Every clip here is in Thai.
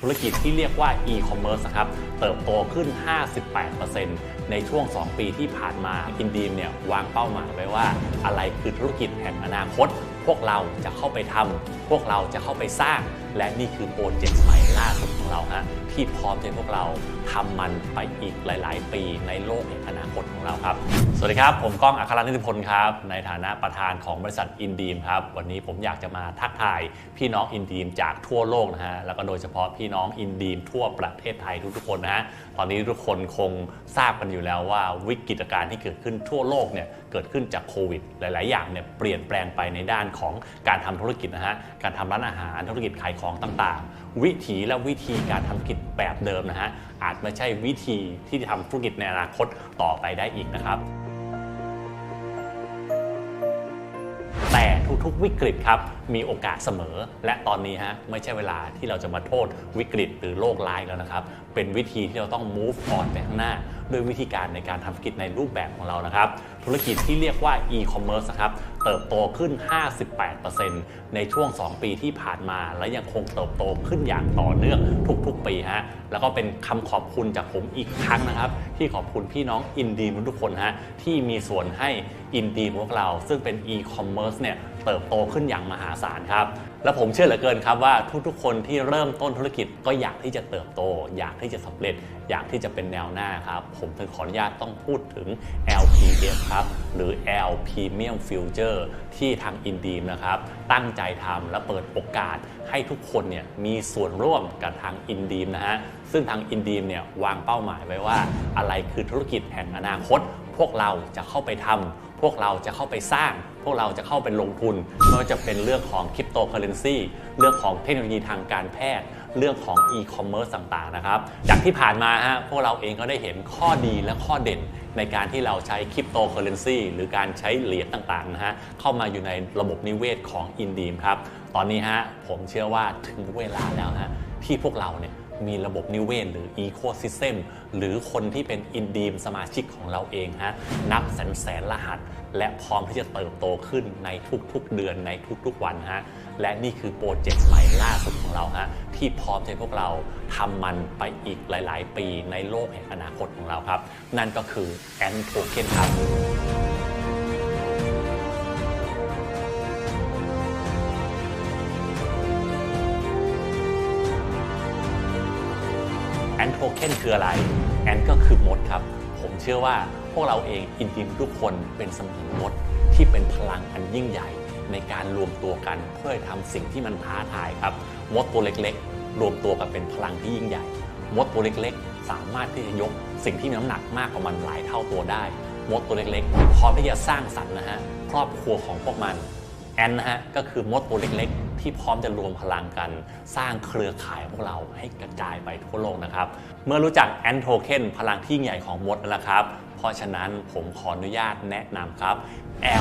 ธุรกิจที่เรียกว่า e-commerce นะครับ เติบโตขึ้น 58%ในช่วง 2 ปีที่ผ่านมา อินดีมเนี่ยวางเป้าหมายไว้ว่า อะไรคือธุรกิจแห่งอนาคต พวกเราจะเข้าไปทำ พวกเราจะเข้าไปสร้าง และนี่คือโปรเจกต์ใหม่ล่าของเราฮะที่พร้อมที่พวกเราทำมันไปอีกหลาย ๆ ปีในโลกแห่งอนาคตของเราครับ สวัสดีครับ ผมก้องอัครนิติพลครับ ในฐานะประธานของบริษัทอินดีมครับ วันนี้ผมอยากจะมาทักทายพี่น้องอินดีมจากทั่วโลกนะฮะ แล้วก็โดยเฉพาะพี่น้องอินดีมทั่วประเทศไทยทุก ๆ คนนะฮะ ตอนนี้ทุกคนคงทราบกันอยู่แล้วว่าวิกฤตการณ์ที่เกิดขึ้นทั่วโลกเนี่ยเกิดขึ้นจากโควิด หลาย ๆ อย่างเนี่ยเปลี่ยนแปลงไปในด้านของการทำธุรกิจนะฮะ การทำร้านอาหารธุรกิจขายของต่าง ๆ วิถีและวิธีการทำธุรกิจแบบเดิมนะฮะอาจไม่ใช่วิธีที่จะทำธุรกิจในอนาคตต่อไปได้อีกนะครับ แต่ทุกๆวิกฤตครับมีโอกาสเสมอ และตอนนี้ฮะไม่ใช่เวลาที่เราจะมาโทษวิกฤตหรือโรคร้ายแล้วนะครับเป็นวิธีที่เราต้อง move on ไปข้างหน้า ด้วยวิธีการในการทำธุรกิจในรูปแบบของเรานะครับ ธุรกิจที่เรียกว่า e-commerce นะครับ เติบโตขึ้น 58%ในช่วง 2 ปีที่ผ่านมา และยังคงเติบโตขึ้นอย่างต่อเนื่องทุกๆ ปีฮะ แล้วก็เป็นคำขอบคุณจากผมอีกครั้งนะครับ ที่ขอบคุณพี่น้องอินดีมทุกคนฮะที่มีส่วนให้อินดีมพวกเรา ซึ่งเป็น e-commerce เนี่ยเติบโตขึ้นอย่างมหาศาลครับ และผมเชื่อเหลือเกินครับว่าทุกๆ คนที่เริ่มต้นธุรกิจก็อยากที่จะเติบโต อยากที่จะสำเร็จอยากที่จะเป็นแนวหน้าครับผมถึงขออนุญาตต้องพูดถึง LPF ครับหรือ L Premium Future ที่ทางอินดีมนะครับตั้งใจทำและเปิดโอกาสให้ทุกคนเนี่ยมีส่วนร่วมกับทางอินดีมนะฮะซึ่งทางอินดีมเนี่ยวางเป้าหมายไว้ว่า อะไรคือธุรกิจแห่งอนาคต พวกเราจะเข้าไปทำพวกเราจะเข้าไปสร้าง พวกเราจะเข้าไปลงทุนไม่ว่าจะเป็นเรื่องของคริปโตเคอเรนซีเรื่องของเทคโนโลยีทางการแพทย์ เรื่องของอีคอมเมิร์ซต่างๆนะครับ จากที่ผ่านมาฮะพวกเราเองก็ได้เห็นข้อดีและข้อเด่นในการที่เราใช้คริปโตเคอเรนซีหรือการใช้เหรียญต่างๆนะฮะเข้ามาอยู่ในระบบนิเวศของอินดีมครับ ตอนนี้ฮะผมเชื่อว่าถึงเวลาแล้วฮะที่พวกเราเนี่ย มีระบบนิเวศหรือ Ecosystem หรือคนที่เป็นอินดีมสมาชิกของเราเองฮะนับแสนแสนรหัส และพร้อมที่จะเติบโตขึ้นในทุกๆ เดือนในทุกๆวันฮะและนี่คือโปรเจกต์ใหม่ล่าสุดของเราฮะที่พร้อมให้พวกเราทำมันไปอีกหลาย ๆ ปีในโลกแห่งอนาคตของเราครับ นั่นก็คือ a n t o k e n ครับ นโทเค็นคืออะไรแอนก็คือมดครับ ผมเชื่อว่าพวกเราเองอินดิมทุกคนเป็นเสมือนมดที่เป็นพลังอันยิ่งใหญ่ ในการรวมตัวกันเพื่อทำสิ่งที่มันท้าทายครับ มดตัวเล็กๆ รวมตัวกันเป็นพลังที่ยิ่งใหญ่ มดตัวเล็กๆ สามารถที่จะยกสิ่งที่มีน้ำหนักมากกว่ามันหลายเท่าตัวได้ มดตัวเล็กๆพร้อมที่จะสร้างสรรค์นะฮะครอบครัวของพวกมัน แอนนะฮะก็คือมดตัวเล็กๆ ที่พร้อมจะรวมพลังกัน สร้างเครือข่ายพวกเราให้กระจายไปทั่วโลกนะครับ เมื่อรู้จักแอนโทเคนพลังที่ใหญ่ของมดแล้วนะครับ เพราะฉะนั้นผมขออนุญาตแนะนำครับ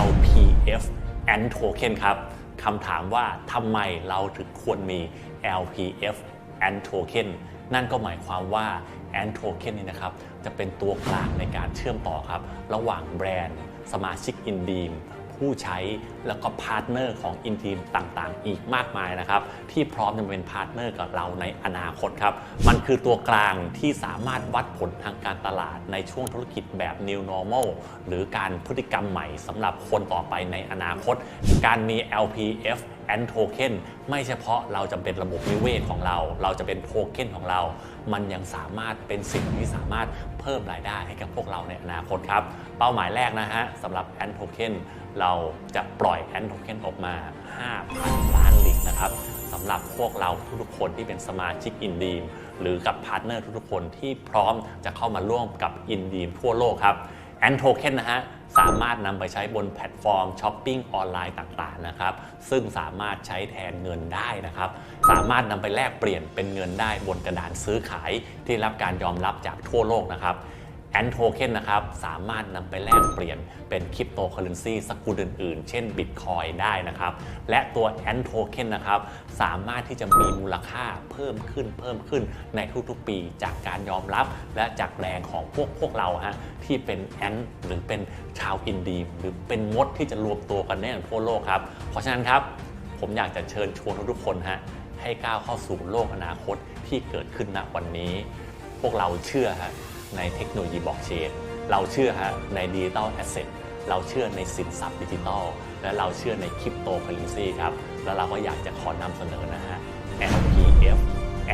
LPF a n t o k e n ครับคำถามว่าทำไมเราถึงควรมี LPF a n t o k e n นั่นก็หมายความว่า a n t o k e n นี่นะครับจะเป็นตัวกลางในการเชื่อมต่อครับ ระหว่างแบรนด์ สมาชิกอินดีม ผู้ใช้แล้วก็พาร์ทเนอร์ของอินทีมต่างๆ อีกมากมายนะครับ ที่พร้อมจะเป็นพาร์ทเนอร์กับเราในอนาคตครับ มันคือตัวกลางที่สามารถวัดผลทางการตลาดในช่วงธุรกิจแบบ New Normal หรือการพฤติกรรมใหม่สำหรับคนต่อไปในอนาคต การมี LPF and token ไม่เฉพาะเราจะเป็นระบบนิเวศของเรา เราจะเป็นโทเค็นของเรา มันยังสามารถเป็นสิ่งที่สามารถเพิ่มรายได้ให้กับพวกเราในอนาคตครับ เป้าหมายแรกนะฮะสำหรับ and token เราจะปล่อย and token ออกมา 5,000 ล้านลิตรนะครับสำหรับพวกเราทุกๆคนที่เป็นสมาชิกอินดีมหรือกับพาร์ทเนอร์ทุกๆคนที่พร้อมจะเข้ามาร่วมกับอินดีมทั่วโลกครับ and token นะฮะ สามารถนำไปใช้บนแพลตฟอร์มช้อปปิ้งออนไลน์ต่างๆนะครับ ซึ่งสามารถใช้แทนเงินได้นะครับ สามารถนำไปแลกเปลี่ยนเป็นเงินได้บนกระดานซื้อขายที่รับการยอมรับจากทั่วโลกนะครับ แอนโทเค็นนะครับสามารถนำไปแลกเปลี่ยนเป็นคริปโตเคอเรนซีสกุลอื่นๆ เช่นบิตคอยได้นะครับ และตัวแอนโทเค็นนะครับสามารถที่จะมีมูลค่าเพิ่มขึ้นเพิ่มขึ้นในทุกๆปีจากการยอมรับ และจากแรงของพวกพวกเราฮะที่เป็นแอนหรือเป็นชาวอินดีหรือเป็นมดที่จะรวมตัวกันได้ทั่วโลกครับ เพราะฉะนั้นครับผมอยากจะเชิญชวนทุกๆคนฮะให้ก้าวเข้าสู่โลกอนาคตที่เกิดขึ้นณวันนี้ พวกเราเชื่อฮะ ในเทคโนโลยีบล็อกเชนเราเชื่อฮะในดิจิตอลแอสเซทเราเชื่อในสินทรัพย์ดิจิทัลและเราเชื่อในคริปโตเคอเรนซีครับ แล้วเราก็อยากจะขอนำเสนอนะฮะ LPF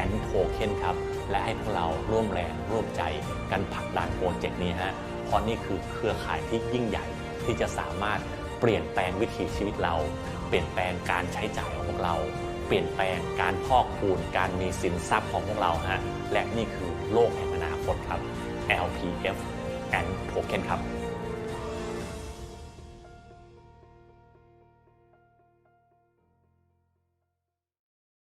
and Token ครับ และให้พวกเราร่วมแรงร่วมใจกันผลักดันโปรเจกต์นี้ฮะเพราะนี่คือเครือข่ายที่ยิ่งใหญ่ที่จะสามารถเปลี่ยนแปลงวิถีชีวิตเรา เปลี่ยนแปลงการใช้จ่ายของพวกเรา เปลี่ยนแปลงการพอกพูนการมีสินทรัพย์ของพวกเราฮะและนี่คือโลกแห่งอนาคตครับ LPF and Token ครับ